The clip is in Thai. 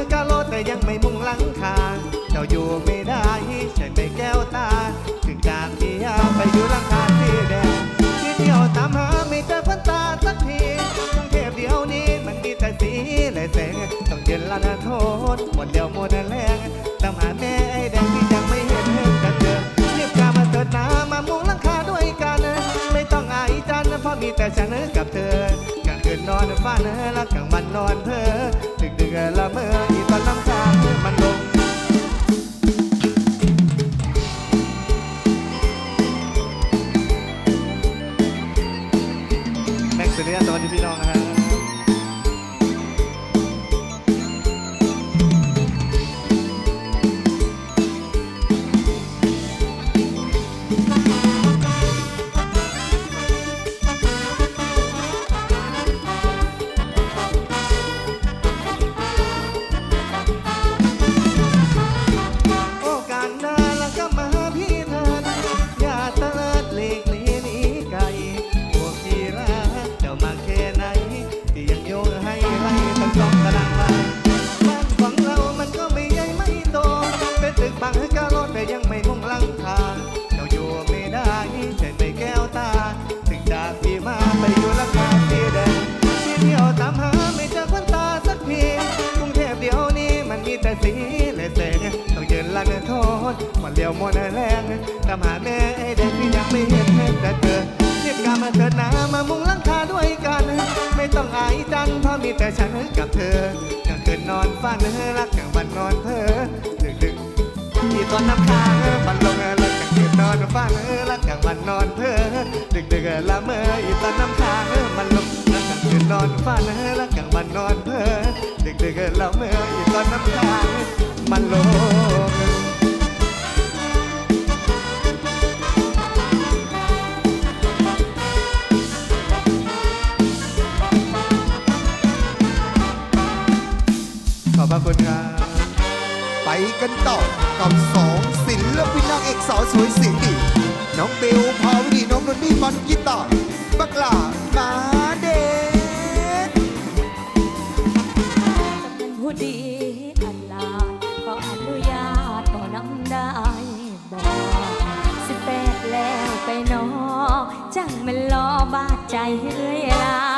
เป็นตึกะโลแต่ยังไม่มุ่งหลังคา เจ้าอยู่ไม่ได้ใช่ไหมแก้วตา ถึงจากที่ยาไปอยู่หลังคาที่แดงที่เที่ยวตามหาไม่เจอพันตาสักทีกรุงเทพเดียวนี้มันมีแต่สีและแสง ต้องเย็นละนะโทษหมดเดียวหมดแรงตามหาแม่ไอ้แดงที่ยังไม่เห็นกันเจอรีบกลับมาเถิดนามามุ่งหลังคาด้วยกัน ไม่ต้องอายจันเพราะมีแต่ฉันกับเธอกลางคืนนอนฝันแล้วกลางวันนอนเพ้อ ดึกดึกๆละเมออีตอนน้ำตาเมื่อมันลงแม็กซ์เรียสวัสดีพี่น้องนะฮะโแต่สีและแสงต้องเยืนลันโทษหมดเลี้ยวหมดแรงตามหาแม่ไอ้เด็กที่ยังไม่เห็นแต่เธอเรียกกามาเถิดนามามุงลังคาด้วยกัน ไม่ต้องอายจันเพราะมีแต่ฉันกับเธอกลางคืนนอนฝันรักกลางวันนอนเพ้อดึกดึกที่ตอนน้ำค้างบันลงแล้วกลางคืนนอนฝันรักกลางวันนอนเพ้อดึกดึกละเมออีตอนน้ำค้างมันลงแล้วกลางคืนนอนฝันรักกลางวันนอนเพ้อ ดึกดึกๆละเมออีตอนน้ำค้ามันลงขอบพระคุณครับไปกันต่อกับสองศิลปินนางเอกสาวสวยเสียงดีน้องเบลพาวินีน้องนนนี่มันกีตาร์บักลา บาดใจเรื่อยลา